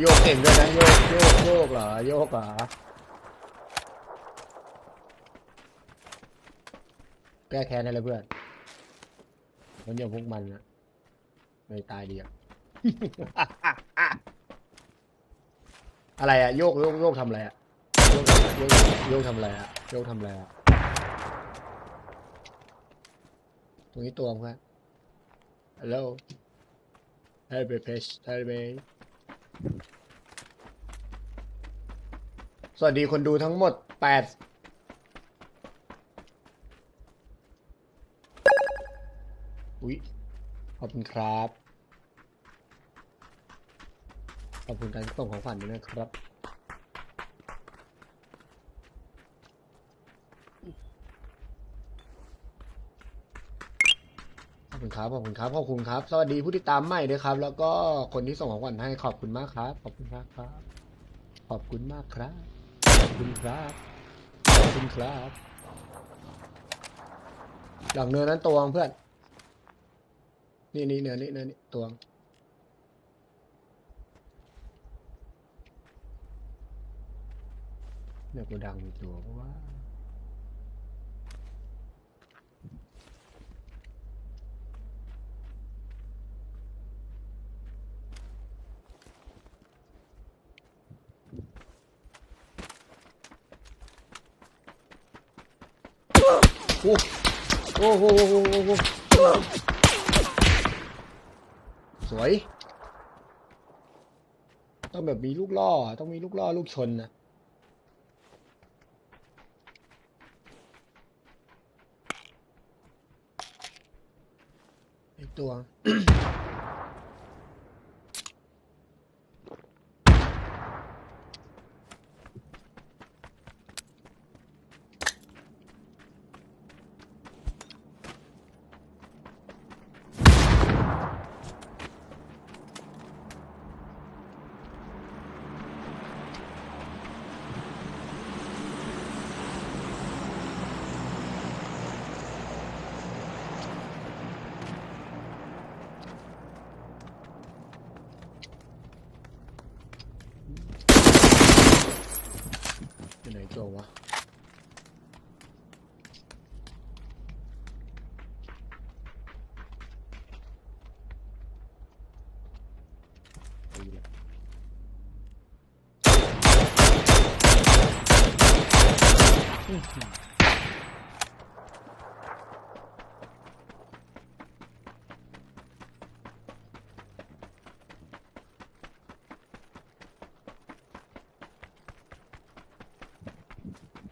โยกเก่งด้วยนะโยกโยกโยกเหรอโยกเหรอแก้แค้นให้เลยเพื่อนมันอย่างพวกมันนะไม่ตายดีอะอะไรอะโยกโยกโยกทำอะไรอะโยกโยกโยกทำอะไรอะโยกทำอะไรอะตรงนี้ตัวมั้งฮัลโหล Help me please help me สวัสดีคนดูทั้งหมดแปดอุ๊ย ขอบคุณครับ ขอบคุณการส่งของขวัญด้วยนะครับ ขอบ คุณครับขอบคุณครับขอบคุณครับ สวัสดีผู้ติดตามใหม่ด้วยครับ แล้วก็คนที่ส่งของขวัญให้ขอบคุณมากครับ ขอบคุณมากครับ ขอบคุณมากครับ ขอบคุณครับ ขอบคุณครับ หลังเนินนั้นตวงเพื่อน นี่นี่เนินนี่เนินนี่ตวงเนี่ยกูดังตัวเพราะว่า โอ้โอ้โหโอ้โหสวย ต้องแบบมีลูกล่อ ต้องมีลูกล่อลูกชนนะอีกตัว วะตี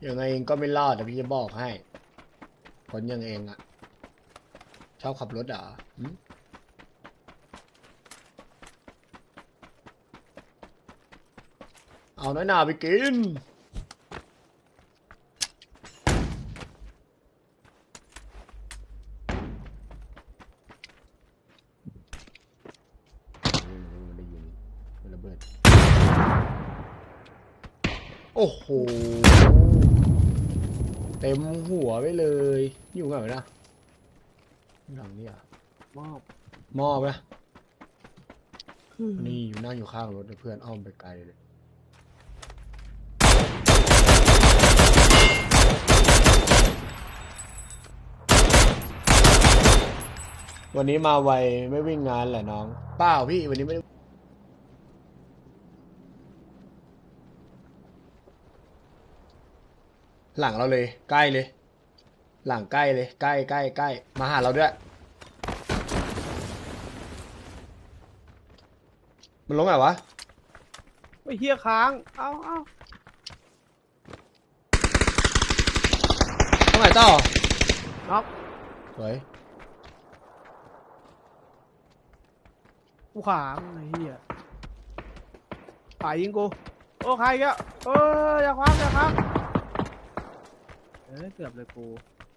ยังไงเองก็ไม่รอดแต่พี่จะบอกให้ คนยังเองอะชอบขับรถเหรอเอาน้อยหนาไปกินโอ้โห เต็มหัวไปเลย อยู่ไงวะนะหลังนี่อะมอบมอบนะนี่อยู่นั่งอยู่ข้างรถเพื่อนอ้อมไปไกลเลยวันนี้มาไวไม่วิ่งงานแหละน้องเปล่าพี่วันนี้ไม่ได้ หลังเราเลย ใกล้เลย หลังใกล้เลย ใกล้ใกล้ใกล้มาหาเราด้วย มันลงไงวะไอ้เฮียค้าง เอาเอาลงไหนต่อน็อกสวยกูขางไอ้เฮียป่ายิงกู โอ้ใครอีกอะเอออย่าคว้างอย่าคว้าง เอ้ยเกือบเลยกู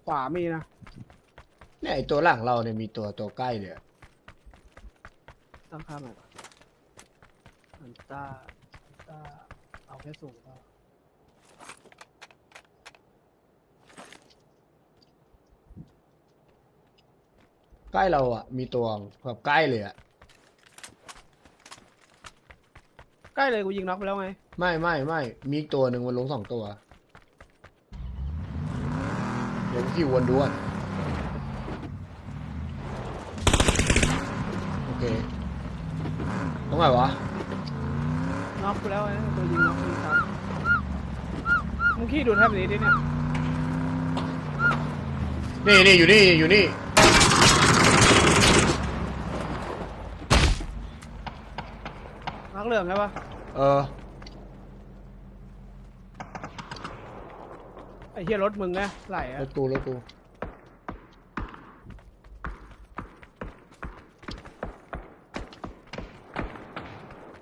ขวามีนะเนี่ยไอตัวหลังเราเนี่ยมีตัวตัวใกล้เลยอะตั้งค่าใหม่ก่อนอันต้าอันต้าเอาแค่สูงก็ใกล้เราอะ มีตัวแบบใกล้เลยอะ ใกล้เลยกูยิงน็อกไปแล้วไง ไม่ไม่ไม่มีอีกตัวหนึ่งมันลงสองตัวเดี๋ยวพี่วนดูอะโอเคตรงไหนวะน็อกไปแล้วไงตัวยิงน็อกยิงซ้ำมึงขี้ดูแทบนี้ดิเนี่ยนี่นี่อยู่นี่อยู่นี่น็อกเหลืองใช่ปะเออ ไอ้เหี้ยรถมึงไงไหลรอะถกูรถกู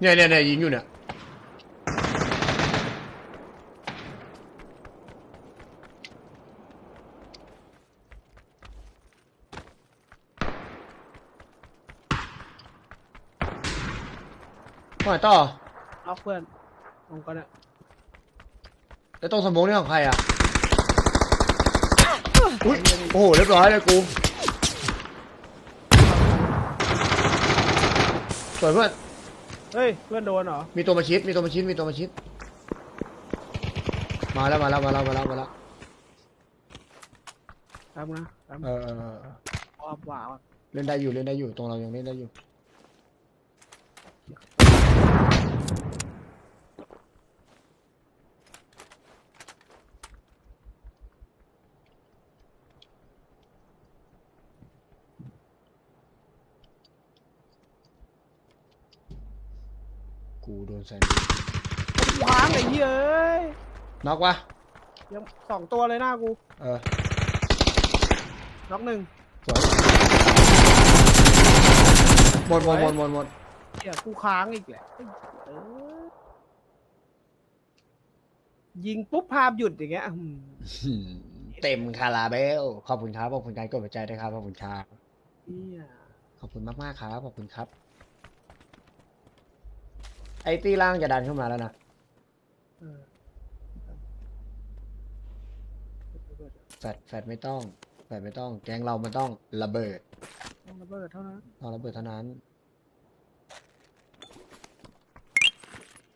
เนี่ยเนี่ยเนี่ยยิงอยู่เนี่ยว่าไงต่อน็อกเพื่อนลงกันอะแล้วตรงสมองนี่ของใครอะ อุ้ยโอ้โหเรียบร้อยเลยกูสวยเพื่อนเฮ้ย เพื่อนโดนเหรอ มีตัวมาชิดมีตัวมาชิดมีตัวมาชิดมาแล้วมาแล้วมาแล้วมาแล้วมาแล้วแป๊บนะแป๊บเออเออเออเออว้าวว้าวเล่นได้อยู่เล่นได้อยู่ตรงเรายังเล่นได้อยู่ กูโดนแซนด์วิชว้างไอ้เหี้ยเอ้ยน็อกวะยังสองตัวเลยหน้ากูเออน็อกหนึ่งสวยหมดหมดหมดหมดหมดเหี้ยกูค้างอีกแหละเออยิงปุ๊บภาพหยุดอย่างเงี้ยอืมอืมเต็มคาราเบลขอบคุณครับขอบคุณการกดหัวใจด้วยครับขอบคุณครับเหี้ย ขอบคุณมากมากๆครับขอบคุณครับ ไอ้ตีล่างจะดันขึ้นมาแล้วนะเออแฟดแฟดไม่ต้อง แฟดไม่ต้อง แกงเรามันต้องระเบิดต้องระเบิดเท่านั้นต้องระเบิดเท่านั้น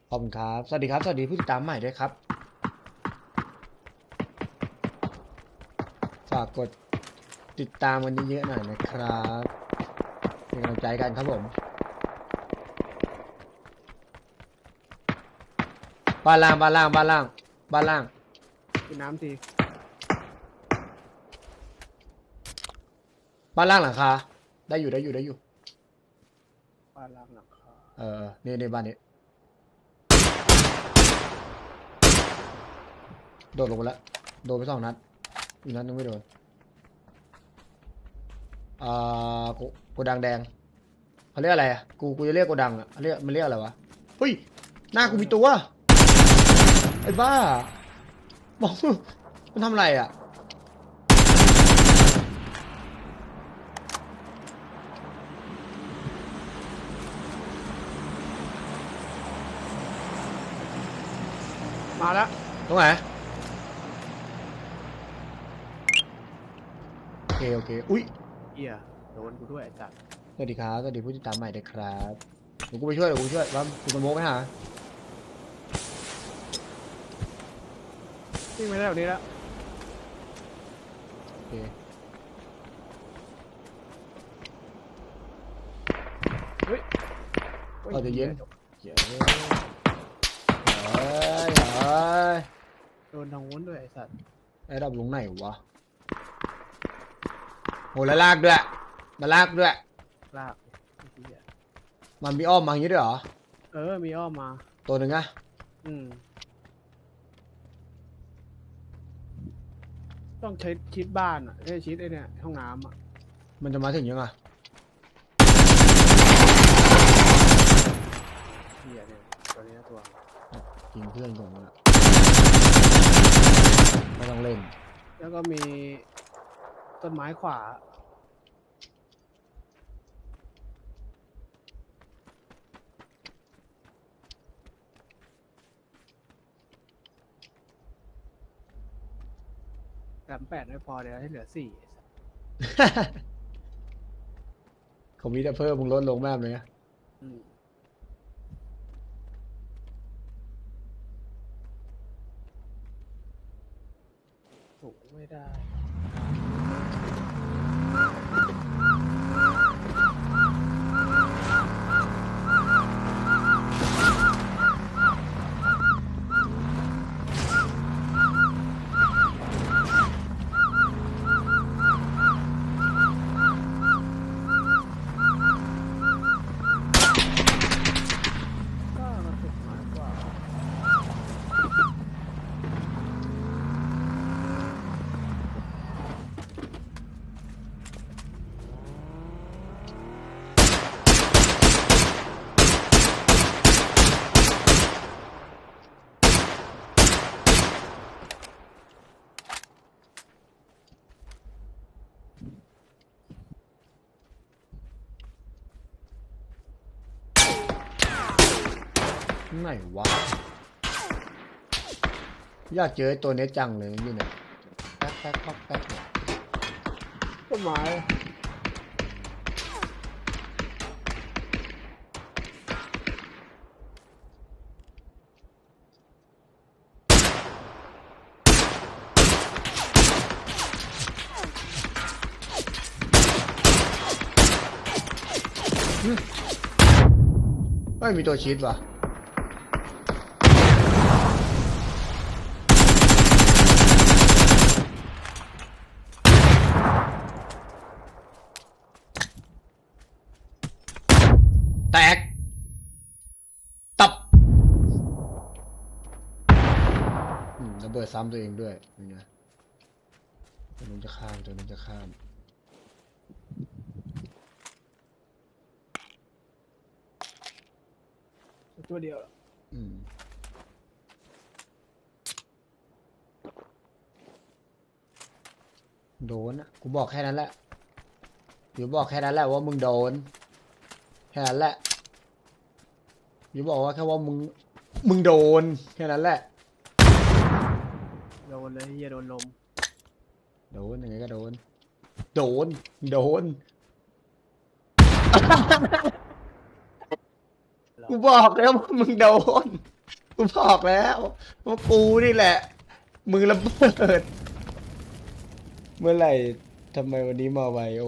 ขอบคุณครับ สวัสดีครับ สวัสดีผู้ติดตามใหม่ด้วยครับ ฝากกดติดตามกันเยอะๆหน่อยนะครับ เป็นกำลังใจกันครับผม บ้านล่างบ้านล่างบ้านล่างบ้านล่างกินน้ำทีบ้านล่างหลังคาได้อยู่ได้อยู่ได้อยู่ปลาล้างหลังคาเออนี่ในบ้านนี้โดดลงไปแล้วโดนไปสองนัดอีกนัดนึงไม่โดนอ่ากูกูดังแดงเขาเรียกอะไรอะกูกูจะเรียกกูดังอะเขาเรียกมันเรียกอะไรวะเฮ้ยหน้ากูมีตัวไอ้บ้ามองมันทำอะไรอะ มาแล้วตรงไหนโอเคโอเค อุ้ยเหี้ยโดนกูด้วยไอ้จัดสวัสดีครับสวัสดีผู้ติดตามใหม่ด้วยครับเดี๋ยวกูไปช่วยเดี๋ยวกูไปช่วยว่ากูจะโมกไปหา วิ่งไปแล้วนี้แล้วโอเคเอาใจเย็นเจ๋ยเฮ้ยเฮ้ยโดนทางวุ้นด้วยไอ้สัตว์ไอ้ดับลงไหนวะโหแล้วลากด้วยมาลากด้วย ลากไอ้เหี้ยมันมีอ้อมมาอย่างนี้ด้วยเหรอ เออมีอ้อมมา ตัวหนึ่งอะอืม ต้องใช้ชิดบ้านอะใช้ชิดไอ้เนี่ยห้องน้ำอะมันจะมาถึงยังอะเหี้ยเนี่ยตัวนี้ตัวยิงเพื่อนก่อนอะไม่ต้องเล่น แล้วก็มีต้นไม้ขวา สามแปดไม่พอเดี๋ยวให้เหลือสี่ของมิจะเพิ่มมึงลดลงมากเลยนะอืมสูกไม่ได้ ไหนวะอยากเจอไอ้ตัวเนี้ยจังเลยอยู่เนี่ยแป๊กแป๊กป๊อกแป๊กต้นไม้ไม่มีตัวชีตว่ะ แตก ตับอืมระเบิด ซ้ำตัวเองด้วยเป็นไงตัวนึงจะข้ามตัวนึงจะข้ามตัวเดียว อืมโดนอะกูบอกแค่นั้นแหละอยู่บอกแค่นั้นแหละว่ามึงโดน แค่นั้นแหละอยู่บอกว่าแค่ว่ามึง มึงโดน แค่นั้นแหละ โดนเลยเฮียโดนลม โดนยังไงก็โดน โดน โดน กูบอกแล้วว่ามึงโดน กูบอกแล้วว่ากูนี่แหละมึงระเบิด เมื่อไหร่ทำไมวันนี้มาไวโอ